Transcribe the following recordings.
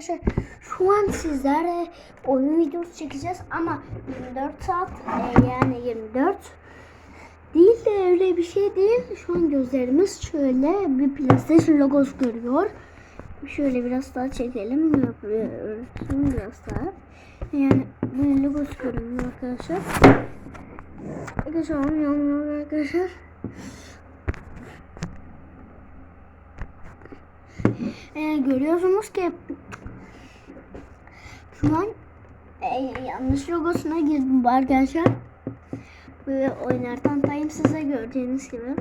arkadaşlar şu an sizlere oyun videosu çekeceğiz ama 24 saat e, yani 24 değil de öyle bir şey değil. Şu an gözlerimiz şöyle bir PlayStation logosu görüyor. Şöyle biraz daha çekelim. Yapıyoruz biraz daha. Yani böyle logosu görünüyor arkadaşlar. Arkadaşlar onun yanına arkadaşlar. Ee, görüyorsunuz ki şu an e, yanlış logosuna girdim arkadaşlar. Böyle oynarken tayım size gördüğünüz gibi.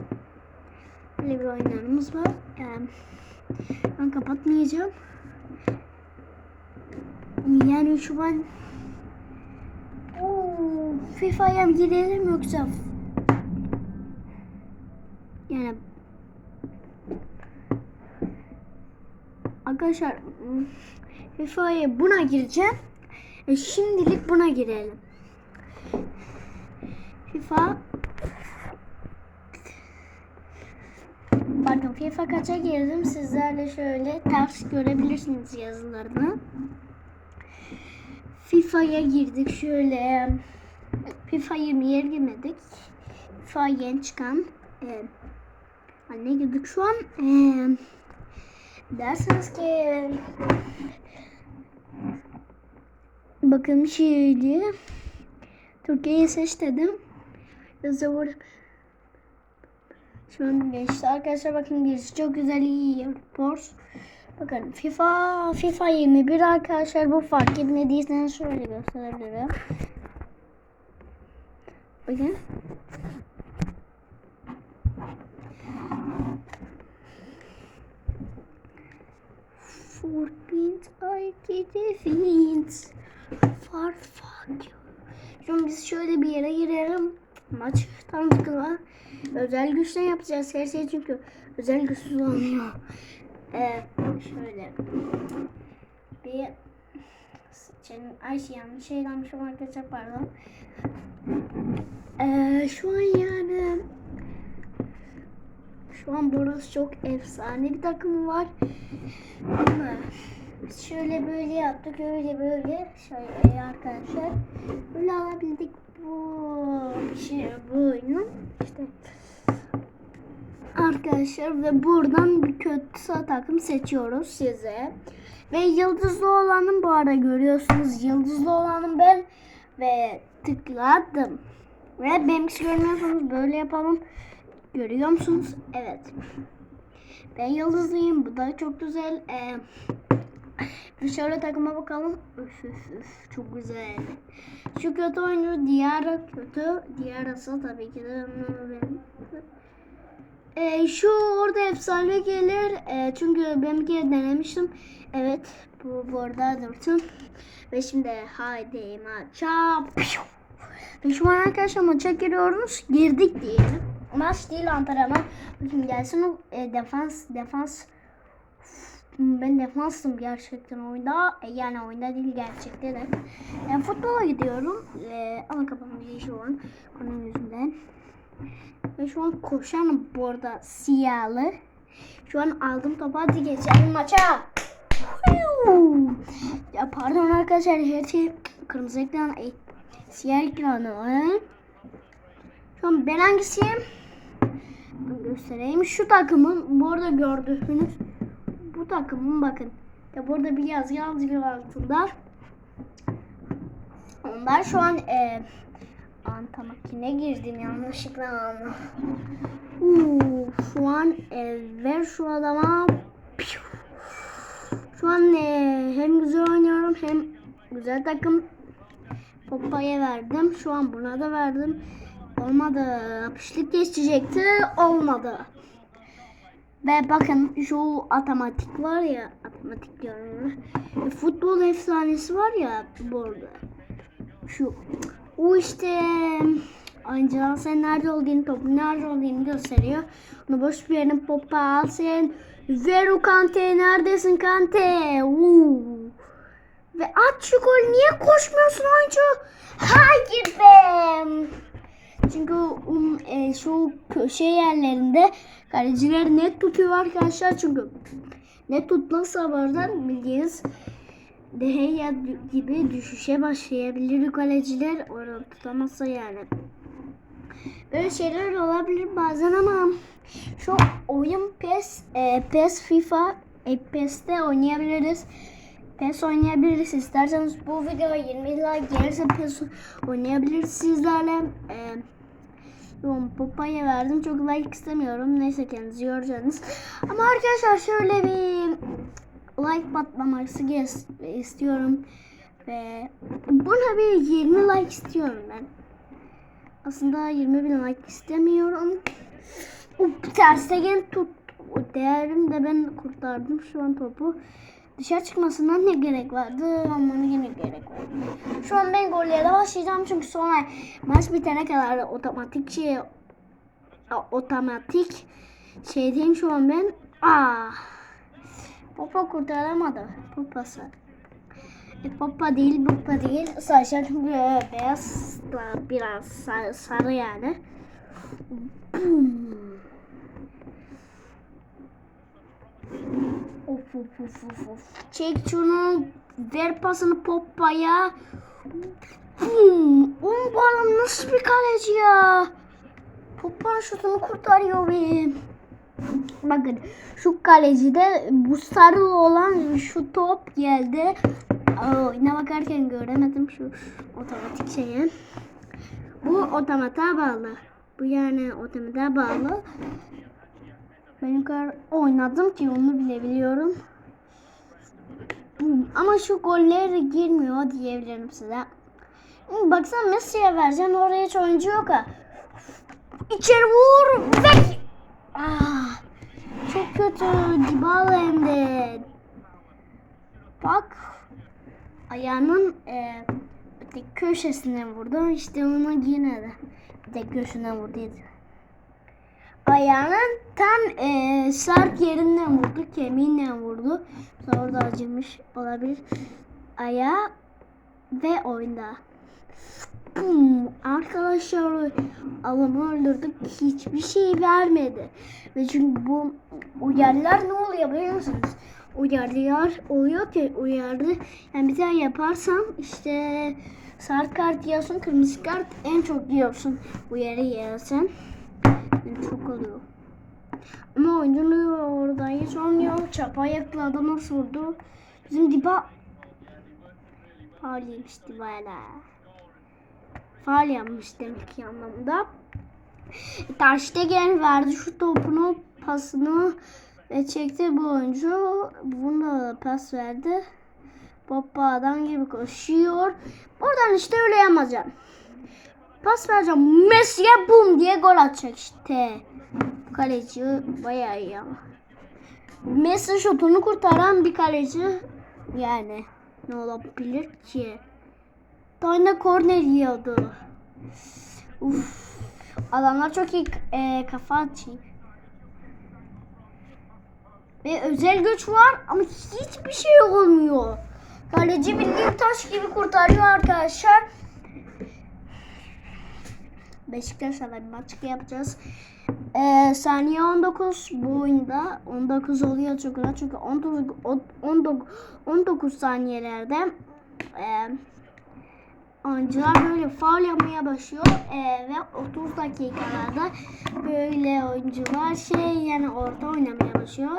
Böyle bir oyunlarımız var. Yani ben kapatmayacağım. Yani şu an FIFA'ya mı girelim yoksa yani Arkadaşlar FIFA'ya buna gireceğim. E, şimdilik buna girelim. FIFA Bakın FIFA kaça girdim sizlerle şöyle ters görebilirsiniz yazılarını. FIFA'ya girdik şöyle FIFA 20'ye girmedik. FIFA yeni çıkan e, ne girdik şu an e, derseniz ki bakın şöyle Türkiye'yi seç dedim. Yazıyor. Şu an geçti arkadaşlar bakın birisi çok güzel iyi Force. Bakın FIFA FIFA 21 arkadaşlar bu fark etmediyseniz şöyle gösterebilirim. Bakın. Forbint I defeat. Far fuck you. Şimdi biz şöyle bir yere girelim. Maç tam tıkıla. Özel güçle yapacağız her şey çünkü özel güçsüz olmuyor. Ee, şöyle bir senin Ayşe yanlış şey yazmışım arkadaşlar pardon. Ee, şu an yani şu an burası çok efsane bir takım var. Ama şöyle böyle yaptık öyle böyle şöyle arkadaşlar. Böyle alabildik bu şey bu oyunu. İşte arkadaşlar ve buradan bir kötü takım seçiyoruz size. Ve yıldızlı olanın bu arada görüyorsunuz yıldızlı olanın ben ve tıkladım. Ve benimkisi görmüyorsanız böyle yapalım. Görüyor musunuz? Evet. Ben yıldızlıyım. Bu da çok güzel. Ee, şöyle takıma bakalım. Üf, üf, üf, çok güzel. Şu kötü oyuncu diğer kötü. Diğer asıl tabii ki de. Ee, şu orada efsane gelir. Ee, çünkü ben bir kere denemiştim. Evet. Bu burada dursun. Ve şimdi haydi maça. Ve şu an arkadaşlar maça giriyoruz. Girdik diyelim. Maç değil antrenman. Bakın gelsin e, defans defans. Ben defanstım gerçekten oyunda. E, yani oyunda değil gerçekten de. Yani futbola gidiyorum. E, ama kafam bir şu an. Onun yüzünden. Ve şu an koşan bu arada siyahlı. Şu an aldım topu hadi geçelim maça. Ya pardon arkadaşlar her şey kırmızı ekran, e, siyah ekranı. E? Şu an ben hangisiyim? göstereyim. Şu takımın bu arada gördüğünüz bu takımın bakın. Ya burada bir yazı yazıyor altında. Onlar şu an e, anta makine girdim yanlışlıkla. Uuu, şu an e, ver şu adama. Şu an e, hem güzel oynuyorum hem güzel takım. Poppa'ya verdim. Şu an buna da verdim. Olmadı. Apışlık geçecekti. Olmadı. Ve bakın şu otomatik var ya. Otomatik diyorum. Futbol efsanesi var ya burada. Şu. O işte Ancak sen nerede olduğunu, topun nerede olduğunu gösteriyor. Onu boş bir yerine popa al sen. Veru Kante neredesin Kante? Uuu. Ve at şu gol niye koşmuyorsun oyuncu? Hayır be. Çünkü um, e, şu köşe yerlerinde kaleciler net tutuyor arkadaşlar. Çünkü net tutmazsa buradan bildiğiniz Deheya gibi düşüşe başlayabilir kaleciler orada tutamazsa yani. Böyle şeyler olabilir bazen ama şu oyun PES, e, PES FIFA, e, PES'te oynayabiliriz. PES oynayabiliriz. İsterseniz bu videoya 20 like gelirse PES oynayabiliriz sizlerle. E, Yoğun Popa'ya verdim. Çok like istemiyorum. Neyse kendinizi yoracaksınız. Ama arkadaşlar şöyle bir like patlaması istiyorum. Ve buna bir 20 like istiyorum ben. Aslında 20 bin like istemiyorum. Up, tersten tut. O değerim de ben kurtardım şu an topu. Dışarı çıkmasından ne gerek vardı? Ama yine gerek vardı. Şu an ben gollere başlayacağım çünkü sonra maç bitene kadar otomatik şey otomatik şeydeyim şu an ben. Ah. Popa kurtaramadı. Popası. E, popa değil, popa değil. Sadece böyle beyaz biraz sarı, sarı yani. Boom. Of of of of of. Çek şunu. Ver pasını Poppa'ya. Hmm, adam nasıl bir kaleci ya? Poppa'nın şutunu kurtarıyor benim. Bakın şu kalecide bu sarı olan şu top geldi. Aa, yine bakarken göremedim şu otomatik şeye. Bu otomata bağlı. Bu yani otomata bağlı. Ben o kadar oynadım ki onu bile biliyorum. Ama şu goller girmiyor diyebilirim size. Baksana Messi'ye vereceksin oraya hiç oyuncu yok ha. İçeri vur ve... Ah, çok kötü. Dybala hem. Bak. Ayağının e, tek köşesinden vurdu. İşte ona yine de tek köşesinden vurduydu. Ayağının tam e, sert yerinden vurdu. Kemiğinden vurdu. Sonra orada acımış olabilir. Ayağı ve oyunda. Bum. Arkadaşlar adamı öldürdük. Hiçbir şey vermedi. Ve çünkü bu uyarılar ne oluyor biliyor musunuz? Uyarılar oluyor ki uyarı yani bir tane yaparsan işte sarı kart yiyorsun, kırmızı kart en çok yiyorsun uyarı yersen. Çok oluyor. Ama oyunculuğu orada hiç olmuyor. Çapa ayaklı adam nasıl vurdu? Bizim diba Faul yemişti böyle. Faul yapmış demek ki anlamda. Taştegen verdi şu topunu, pasını ve çekti bu oyuncu. Bunu da pas verdi. Baba adam gibi koşuyor. Buradan işte öyle yapacağım. Pas vereceğim. Messi'ye bum diye gol atacak işte. Kaleci bayağı iyi ama. Messi şutunu kurtaran bir kaleci yani ne olabilir ki? Tane korner yiyordu. Uf. Adamlar çok iyi e, kafa atıyor. Ve özel güç var ama hiçbir şey olmuyor. Kaleci bildiğin taş gibi kurtarıyor arkadaşlar. Beşiktaş'la bir maç yapacağız. Ee, saniye 19 bu oyunda 19 oluyor çok rahat çünkü 19 19 19 saniyelerde e, oyuncular böyle faul yapmaya başlıyor e, ve 30 dakikalarda böyle oyuncular şey yani orta oynamaya başlıyor.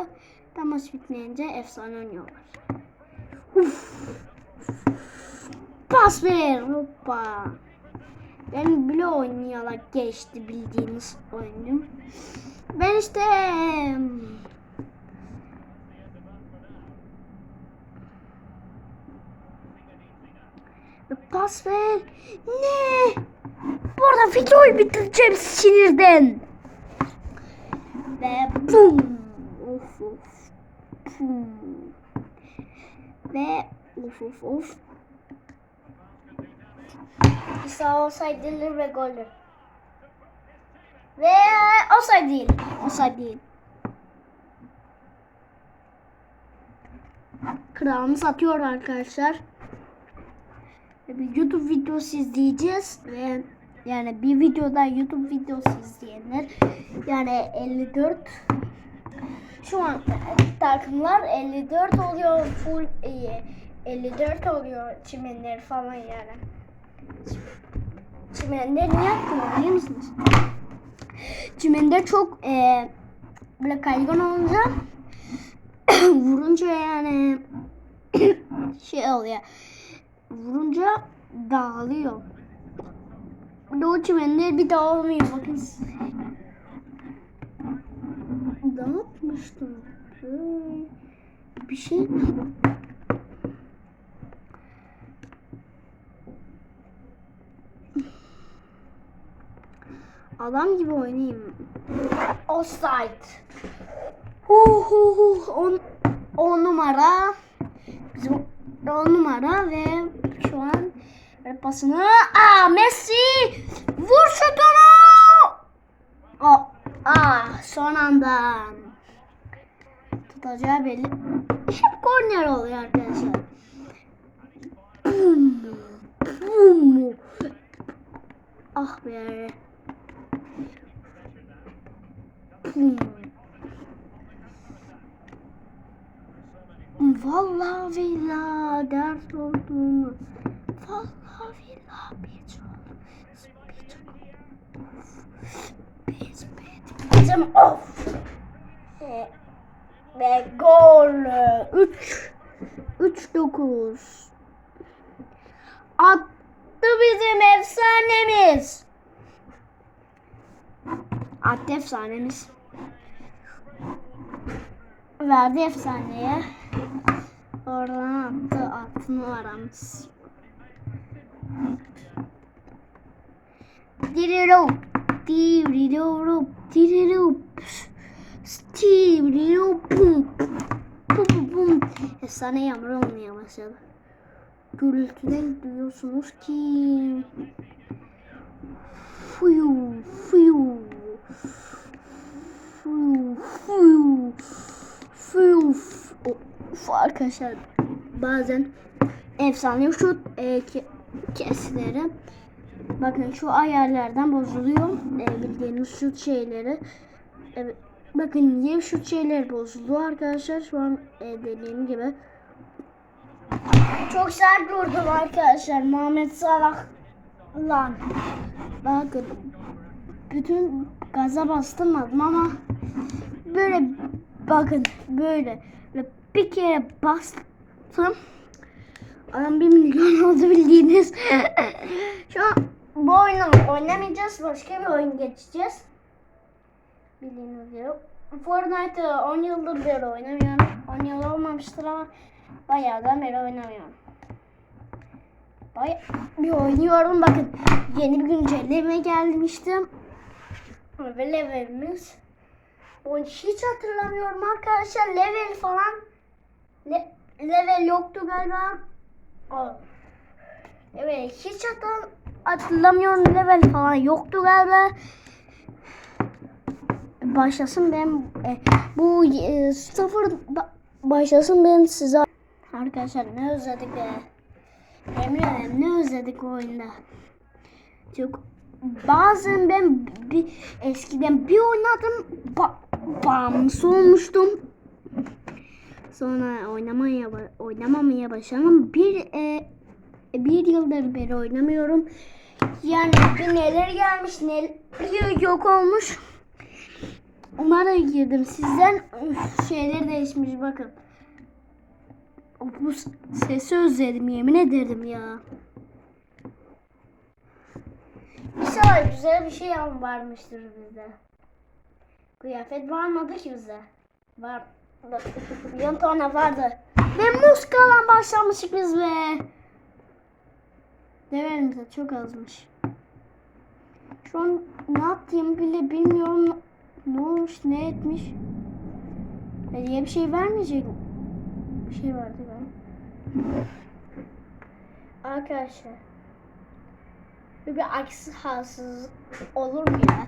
Tam maç bitmeyince efsane oynuyorlar. Uf. Pas ver. Hoppa. Ben bile oynayarak geçti bildiğiniz oyunum. Ben işte pas ver. Ne? Burada videoyu bitireceğim sinirden. Ve bum. Of of. Bum. Ve of of of. İsa olsaydı ve goldü. Ve offside değil. Offside değil. Kralımız atıyor arkadaşlar. Bir YouTube videosu izleyeceğiz ve yani bir videoda YouTube videosu izleyenler yani 54 şu an takımlar 54 oluyor full e, 54 oluyor çimenleri falan yani. Çimenleri niye attım biliyor musunuz? Çimende çok e, böyle kaygan olunca vurunca yani şey oluyor. Vurunca dağılıyor. Bir de o çimenler bir daha olmuyor bakın. Ne? Hey, Bir şey Adam gibi oynayayım. Offside. Hu hu hu. On, on numara. Bizim on numara ve şu an pasını. Aa Messi! Vur şutunu! Aa, aa son anda. Tutacağı belli. Hep korner oluyor arkadaşlar. Ah be. Vallahi billahi ders oldu. Vallahi billahi biz biz bizim of. Ve, ve gol 3 3 9 attı bizim efsanemiz attı efsanemiz verdi efsaneye oradan attı altını aramız Diriro, diriro, diriro, diriro, pum, pum, pum. Efsane yağmur olmaya başladı. Gürültüden duyuyorsunuz ki fuyu, fuyu. Of arkadaşlar bazen efsane şut e, ke- kesileri Bakın şu ayarlardan bozuluyor. E, bildiğiniz şut şeyleri. Evet. Bakın yeni şut şeyleri bozuldu arkadaşlar. Şu an e, dediğim gibi. Çok sert vurdum arkadaşlar. Muhammed Salah lan. Bakın. Bütün gaza bastırmadım ama böyle bakın böyle, böyle bir kere bastım. Adam bir milyon oldu bildiğiniz. Şu an bu oyunu oynamayacağız. Başka bir oyun geçeceğiz. Bildiğiniz gibi. Fortnite'ı 10 yıldır beri oynamıyorum. 10 yıl olmamıştır ama bayağı da beri oynamıyorum. Bayağı bir oynuyorum. Bakın yeni bir güncelleme gelmiştim. Ve levelimiz. Onu hiç hatırlamıyorum arkadaşlar. Level falan. Le level yoktu galiba. Evet hiç hatır hatırlamıyorum level falan yoktu galiba. Başlasın ben e, bu e, sıfır ba- başlasın ben size arkadaşlar ne özledik be. Emre ne özledik oyunda. Çok bazen ben bir eskiden bir oynadım ba bağımlısı olmuştum. Sonra oynamaya oynamamaya başladım. Bir e, bir yıldır beri oynamıyorum. Yani bir neler gelmiş, neler yok olmuş. Onlara girdim. Sizden şeyler değişmiş bakın. Bu sesi özledim yemin ederim ya. İnşallah güzel bir şey varmıştır bizde. Kıyafet varmadı ki bize. Var. Milyon tane vardı. Ve muskalan başlamışık biz be. Deverimize çok azmış. Şu an ne yaptığımı bile bilmiyorum. Ne olmuş, ne etmiş. Hediye bir şey vermeyecek mi? Bir şey vardı galiba. Arkadaşlar. Böyle Bir aksi haksızlık olur mu ya?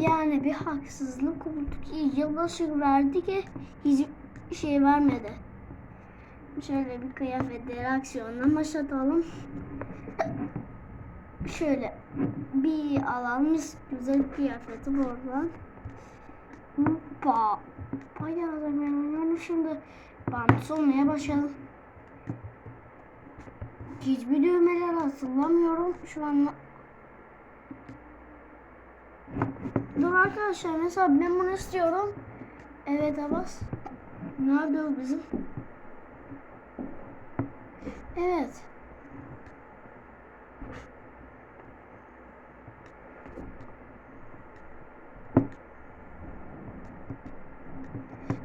Yani bir haksızlık oldu ki yılbaşı verdi ki hiçbir şey vermedi. Şöyle bir kıyafetleri aksiyondan başlatalım. Şöyle bir alalım güzel bir kıyafeti buradan. Hoppa. Bayağı da yani şimdi bağımlısı olmaya başladım. Hiçbir düğmeleri hatırlamıyorum şu an. Dur arkadaşlar mesela ben bunu istiyorum. Evet Abbas. Nerede o bizim? Evet.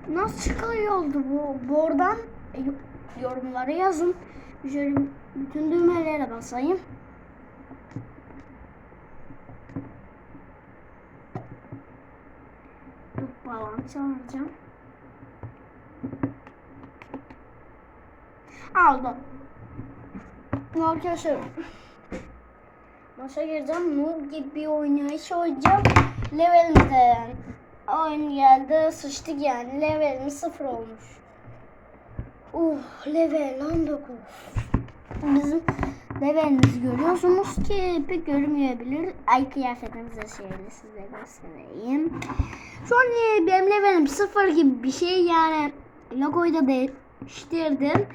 Nasıl çıkıyordu bu buradan? Yorumlara yazın. Şöyle bütün düğmelere basayım. Dur balon çağıracağım. Aldım. Arkadaşlar Maça gireceğim. Noob gibi bir oynayış oynayacağım. Levelimde oyun geldi. Sıçtık yani. Levelimiz sıfır olmuş. Level 19. Bizim levelimizi görüyorsunuz ki pek görünmeyebilir. Ay kıyafetimizi şöyle size göstereyim. Şu an e, benim levelim sıfır gibi bir şey yani logoyu da değiştirdim.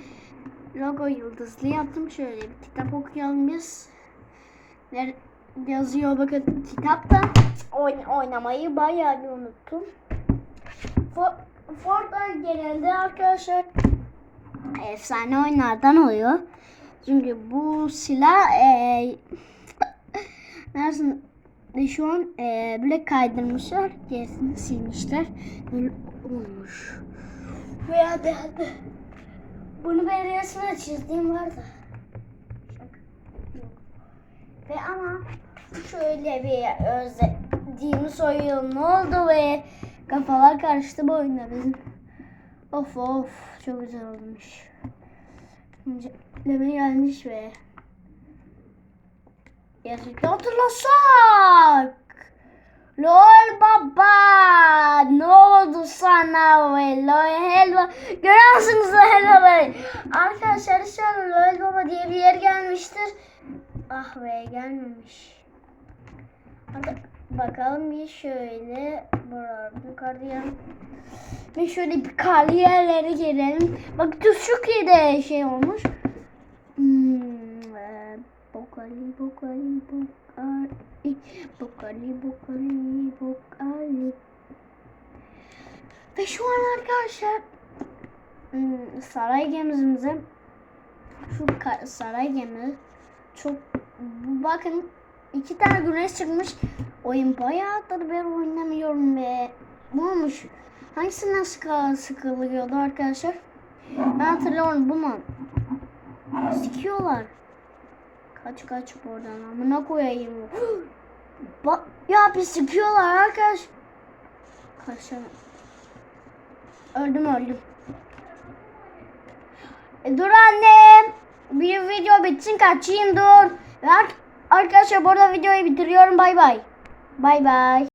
Logo yıldızlı yaptım. Şöyle bir kitap okuyalım biz. Yazıyor bakın kitapta. Oyn oynamayı bayağı bir unuttum. For Fortnite genelde arkadaşlar efsane oyunlardan oluyor. Çünkü bu silah e, nersin şu an e, böyle kaydırmışlar, gerisini silmişler. Olmuş. Ve hadi hadi. Bunu ben resmen çizdiğim var da. Ve ama şöyle bir özlediğimiz oyun oldu ve kafalar karıştı bu oyunda bizim. Of of. Çok güzel olmuş. İnceleme gelmiş ve gerçekten hatırlasak. Lol baba. Ne oldu sana ve lol helva görüyor musunuz lol helvaları arkadaşlar şu an lol baba diye bir yer gelmiştir. Ah be gelmemiş. Hadi bakalım bir şöyle buralarda yukarıda yan bir şöyle bir karlı yerlere bak şu de şey olmuş. Hmm, e, bokali bokali bokali bokali bokali bokali. Ve şu an arkadaşlar hmm, saray gemimize şu saray gemi çok bakın iki tane güneş çıkmış oyun bayağıdır ben oynamıyorum ve bu olmuş. Hangisinden sıkı, sıkılıyordu arkadaşlar? Ben hatırlıyorum bunu sikiyorlar. Kaç kaç buradan amına koyayım. Bak ya bir sıkıyorlar arkadaş. Kaçalım öldüm öldüm. E, dur annem bir video bitsin kaçayım dur. Ve ar- arkadaşlar burada videoyu bitiriyorum. Bay bay. Bay bay.